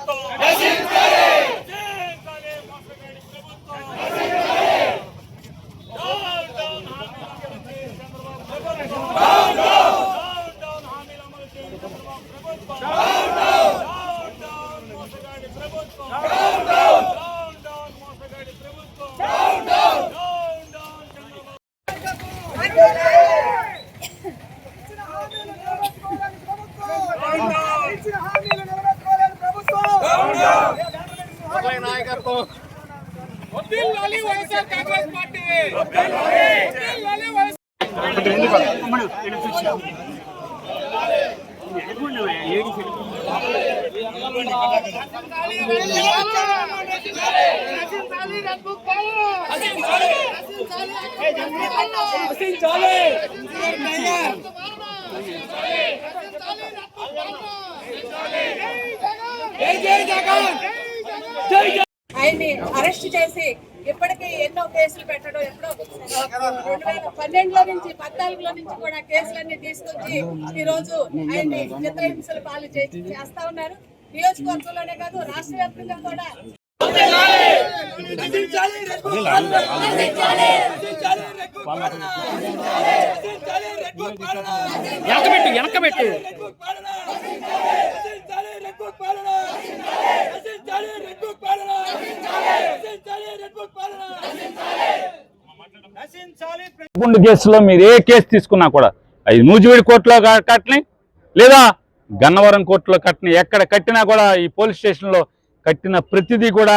మోసగాడి ప్రభుత్వం నశించాలి మోసగాడి ప్రభుత్వం డౌన్ డౌన్ హామీలు అమలు చేయండి చంద్రబాబు ప్రభుత్వం డౌన్ డౌన్ మోసగాడి ప్రభుత్వం డౌన్ డౌన్ మోసగాడి ప్రభుత్వం డౌన్ డౌన్ చంద్రబాబు ఇచ్చిన హామీలు నిలబెట్టుకోలేని ప్రభుత్వం వైఎస్ఆర్ కాంగ్రెస్ పార్టీ. వదిలాలి వైఎస్ఆర్ ఆయన్ని అరెస్ట్ చేసి ఇప్పటికీ ఎన్నో కేసులు పెట్టడం ఎప్పుడో రెండు వేల పన్నెండులో నుంచి పద్నాలుగులో నుంచి కూడా కేసులన్నీ తీసుకొచ్చి ఈ రోజు ఆయన్ని చిత్రహింసలు పాలు చేస్తా ఉన్నారు. నియోజకవర్గంలోనే కాదు రాష్ట్ర వ్యాప్తంగా కూడా. వెనకబెట్టు వెనకబెట్టు. గుండు కేసులో మీరు ఏ కేసు తీసుకున్నా కూడా అది నూజివీడి కోర్టులో కట్టని లేదా గన్నవరం కోర్టులో కట్టని ఎక్కడ కట్టినా కూడా ఈ పోలీస్ స్టేషన్లో కట్టిన ప్రతిదీ కూడా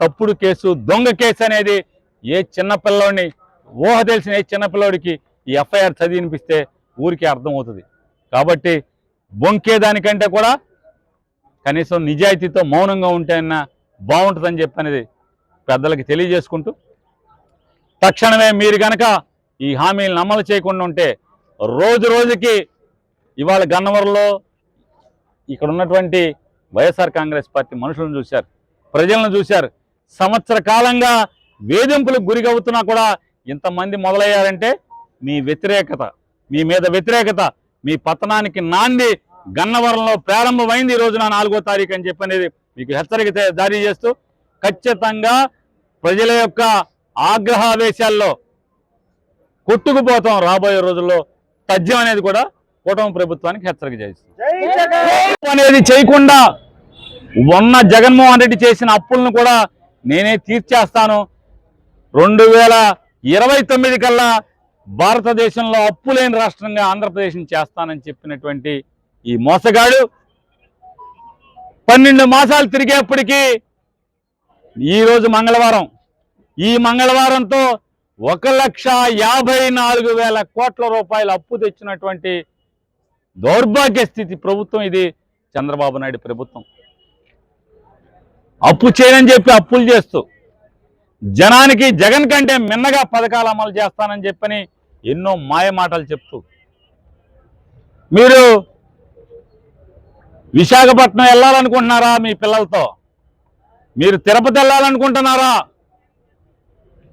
తప్పుడు కేసు దొంగ కేసు అనేది ఏ చిన్నపిల్లవాడిని ఊహ తెలిసిన ఏ చిన్నపిల్లవాడికి ఈ ఎఫ్ఐఆర్ చదివినిపిస్తే ఊరికే ఊరికి అర్థమవుతుంది. కాబట్టి బొంకే దానికంటే కూడా కనీసం నిజాయితీతో మౌనంగా ఉంటేనా బాగుంటుందని చెప్పి అనేది పెద్దలకి తెలియజేసుకుంటూ తక్షణమే మీరు కనుక ఈ హామీలను అమలు చేయకుండా ఉంటే రోజు రోజుకి ఇవాళ గన్నవరంలో ఇక్కడ ఉన్నటువంటి వైఎస్ఆర్ కాంగ్రెస్ పార్టీ మనుషులను చూశారు ప్రజలను చూశారు. సంవత్సర కాలంగా వేధింపులకు గురిగవుతున్నా కూడా ఇంతమంది మొదలయ్యారంటే మీ వ్యతిరేకత మీ మీద వ్యతిరేకత మీ పతనానికి నాంది గన్నవరంలో ప్రారంభమైంది ఈ రోజున నాలుగో తారీఖు అని చెప్పనేది మీకు హెచ్చరిక జారీ చేస్తూ ఖచ్చితంగా ప్రజల యొక్క ఆగ్రహావేశాల్లో కొట్టుకుపోతాం రాబోయే రోజుల్లో తథ్యం అనేది కూడా కూటమి ప్రభుత్వానికి హెచ్చరిక చేస్తుంది అనేది చేయకుండా ఉన్న జగన్మోహన్ రెడ్డి చేసిన అప్పులను కూడా నేనే తీర్చేస్తాను. రెండు వేల ఇరవై తొమ్మిది కల్లా భారతదేశంలో అప్పు లేని రాష్ట్రంగా ఆంధ్రప్రదేశ్ని చేస్తానని చెప్పినటువంటి ఈ మోసగాడు పన్నెండు మాసాలు తిరిగేప్పటికీ ఈరోజు మంగళవారం. ఈ మంగళవారంతో ఒక లక్ష యాభై నాలుగు వేల కోట్ల రూపాయలు అప్పు తెచ్చినటువంటి దౌర్భాగ్య స్థితి ప్రభుత్వం ఇది చంద్రబాబు నాయుడు ప్రభుత్వం. అప్పు చేయనని చెప్పి అప్పులు చేస్తూ జనానికి జగన్ కంటే మిన్నగా పథకాలు అమలు చేస్తానని చెప్పని ఎన్నో మాయ మాటలు చెప్తూ మీరు విశాఖపట్నం వెళ్ళాలనుకుంటున్నారా మీ పిల్లలతో? మీరు తిరుపతి వెళ్ళాలనుకుంటున్నారా?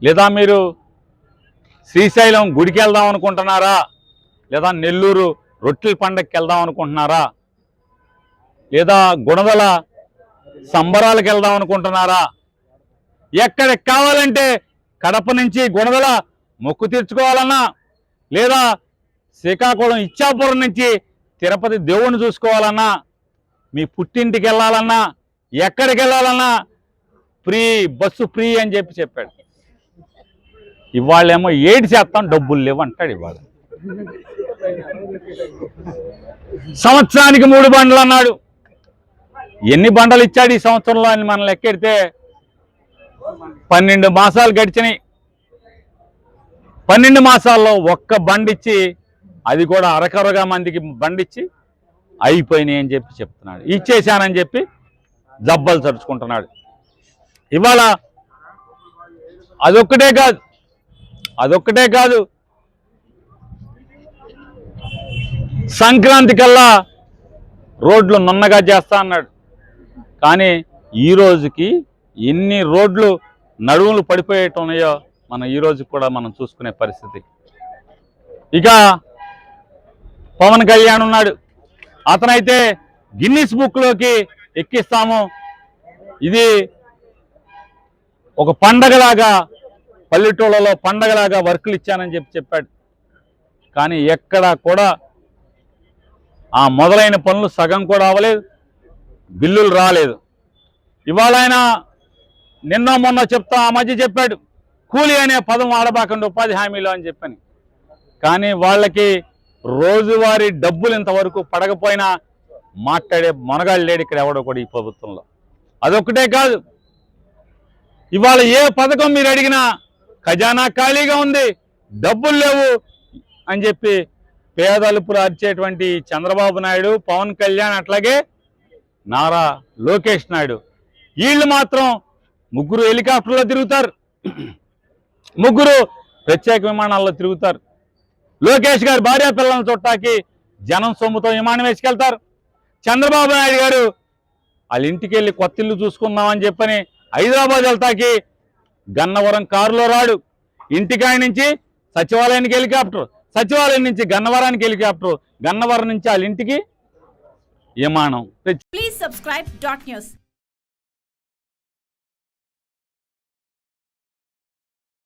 లేదా మీరు శ్రీశైలం గుడికి వెళ్దాం అనుకుంటున్నారా? లేదా నెల్లూరు రొట్టెల పండగకి వెళ్దాం అనుకుంటున్నారా? లేదా గుణదల సంబరాలకు వెళ్దాం అనుకుంటున్నారా? ఎక్కడికి కావాలంటే కడప నుంచి గుణదల మొక్కు తీర్చుకోవాలన్నా లేదా శ్రీకాకుళం ఇచ్చాపురం నుంచి తిరుపతి దేవుణ్ణి చూసుకోవాలన్నా మీ పుట్టింటికి వెళ్ళాలన్నా ఎక్కడికి వెళ్ళాలన్నా ఫ్రీ బస్సు ఫ్రీ అని చెప్పి చెప్పాడు. ఇవాళేమో ఏడు శాతం డబ్బులు లేవు అంటాడు ఇవాళ. సంవత్సరానికి మూడు బండ్లు అన్నాడు. ఎన్ని బండలు ఇచ్చాడు ఈ సంవత్సరంలో అని మనం లెక్కెడితే పన్నెండు మాసాలు గడిచినాయి. పన్నెండు మాసాల్లో ఒక్క బండిచ్చి అది కూడా అరకరగా మందికి బండిచ్చి అయిపోయినాయి అని చెప్పి చెప్తున్నాడు. ఇచ్చేశానని చెప్పి జబ్బలు తడుచుకుంటున్నాడు. ఇవాళ అదొక్కటే కాదు. అదొక్కటే కాదు. సంక్రాంతి కల్లా రోడ్లు నున్నగా చేస్తా అన్నాడు. కానీ ఈ రోజుకి ఎన్ని రోడ్లు నడువులు పడిపోయేటం ఉన్నాయో మనం ఈ రోజు కూడా మనం చూసుకునే పరిస్థితి. ఇక పవన్ కళ్యాణ్ ఉన్నాడు. అతనైతే గిన్నిస్ బుక్లోకి ఎక్కిస్తాము. ఇది ఒక పండగలాగా పల్లెటూళ్ళలో పండగలాగా వర్కులు ఇచ్చానని చెప్పి చెప్పాడు. కానీ ఎక్కడా కూడా ఆ మొదలైన పనులు సగం కూడా అవ్వలేదు. బిల్లులు రాలేదు. ఇవాళ ఆయన నిన్న మొన్న చెప్తా ఆ మధ్య చెప్పాడు కూలి అనే పదం ఆడబాకండి ఉపాధి హామీలో అని చెప్పని. కానీ వాళ్ళకి రోజువారీ డబ్బులు ఇంతవరకు పడకపోయినా మాట్లాడే మనగాళ్ళు లేడు ఇక్కడ ఎవడో కూడా ఈ ప్రభుత్వంలో. అదొక్కటే కాదు. ఇవాళ ఏ పథకం మీరు అడిగినా ఖజానా ఖాళీగా ఉంది. డబ్బులు లేవు అని చెప్పి పేదలుపులు అరిచేటువంటి చంద్రబాబు నాయుడు పవన్ కళ్యాణ్ అట్లాగే నారా లోకేష్ నాయుడు. వీళ్ళు మాత్రం ముగ్గురు హెలికాప్టర్లో తిరుగుతారు. ముగ్గురు ప్రత్యేక విమానాల్లో తిరుగుతారు. లోకేష్ గారు భార్య పిల్లలను చుట్టాకి జనం సొమ్ముతో విమానం వేసుకెళ్తారు. చంద్రబాబు నాయుడు గారు వాళ్ళ ఇంటికి వెళ్ళి కొత్త ఇల్లు చూసుకుందామని చెప్పని హైదరాబాద్ వెళ్తాకి గన్నవరం కారులో రాడు. ఇంటికాయ నుంచి సచివాలయానికి హెలికాప్టర్. సచివాలయం నుంచి గన్నవరానికి హెలికాప్టర్. గన్నవరం నుంచి వాళ్ళ ఇంటికి విమానం Please.